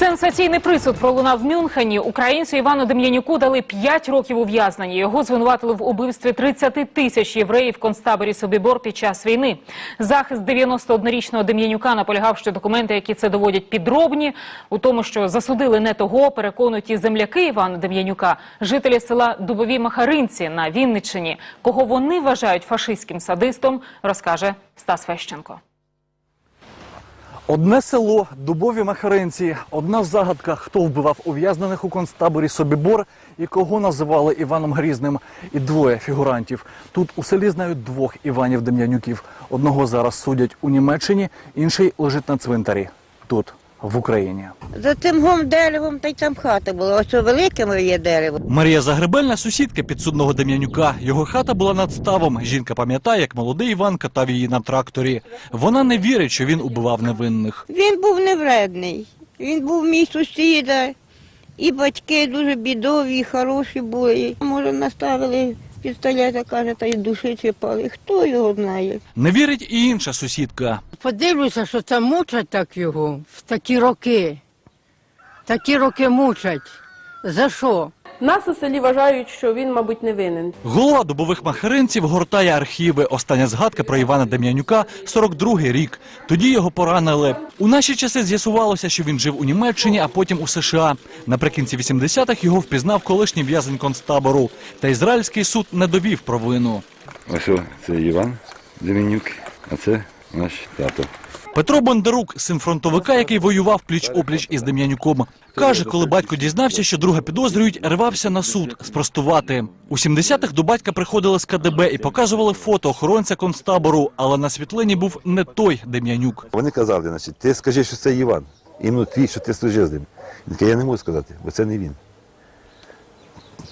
Сенсаційний присуд пролунав в Мюнхені. Українцю Івану Дем'янюку дали 5 років ув'язнення. Його звинуватили в убивстві 30 тисяч євреїв в концтаборі Собібор під час війни. Захист 91-річного Дем'янюка наполягав, що документи, які це доводять, підробні. У тому, що засудили не того, переконуті земляки Івана Дем'янюка, жителі села Дубові Махаринці на Вінниччині. Кого вони вважають фашистським садистом, розкаже Стас Фещенко. Одне село, дубові махаринці, одна загадка, хто вбивав ув'язнених у концтаборі Собібор і кого називали Іваном Грізним, і двоє фігурантів. Тут у селі знають двох Іванів Дем'янюків. Одного зараз судять у Німеччині, інший лежить на цвинтарі тут, в Україні. За цим гом деревом та й там хата була. Ось велике є дерево. Марія Загребельна, сусідка підсудного Дем'янюка. Його хата була над ставом. Жінка пам'ятає, як молодий Іван катав її на тракторі. Вона не вірить, що він убивав невинних. Він був невредний. Він був мій сусіда. І батьки дуже бідові, і хороші були. Може, наставили пістолета, каже, та й душі чіпали. Хто його знає? Не вірить і інша сусідка. Подивлюся, що це мучать так його в такі роки. Такі роки мучать. За що? Нас у селі вважають, що він, мабуть, не винен. Голова дубових махаринців гортає архіви. Остання згадка про Івана Дем'янюка – 42-й рік. Тоді його поранили. У наші часи з'ясувалося, що він жив у Німеччині, а потім у США. Наприкінці 80-х його впізнав колишній в'язень концтабору. Та ізраїльський суд не довів провину. Ось це Іван Демінюк, а це наш тато. Петро Бондарук, син фронтовика, який воював пліч-опліч із Дем'янюком, каже, коли батько дізнався, що друга підозрюють, рвався на суд спростувати. У 70-х до батька приходили з КДБ і показували фото охоронця концтабору, але на світлині був не той Дем'янюк. Вони казали, значить, ти скажи, що це Іван. Іменно твій, що ти служив з ним. Він каже, я не можу сказати, бо це не він.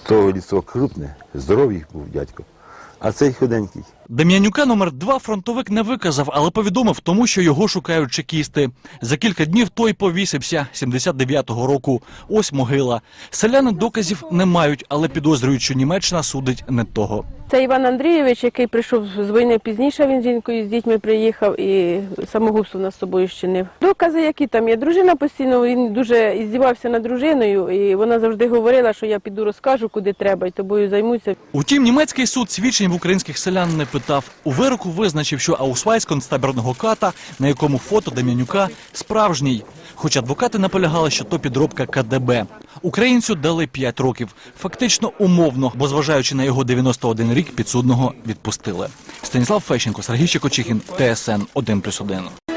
Того ліцо крупне, здоровий був дядько, а цей худенький. Дем'янюка номер два фронтовик не виказав, але повідомив тому, що його шукають чекісти. За кілька днів той повісився 79-го року. Ось могила. Селяни доказів не мають, але підозрюють, що Німеччина судить не того. Це Іван Андрійович, який прийшов з війни пізніше. Він з жінкою з дітьми приїхав і самогубство нас собою щинив. Докази, які там є. Дружина постійно він дуже іздівався над дружиною, і вона завжди говорила, що я піду розкажу, куди треба, і тобою займуся. Утім, німецький суд свідчень в українських селян не питав. У вироку визначив, що аусвайс концтабірного ката, на якому фото Дем'янюка, справжній. Хоч адвокати наполягали, що то підробка КДБ. Українцю дали 5 років, фактично умовно, бо зважаючи на його 91 рік, підсудного відпустили. Станіслав Фещенко, Сергій Щекочихін, ТСН 1+,1.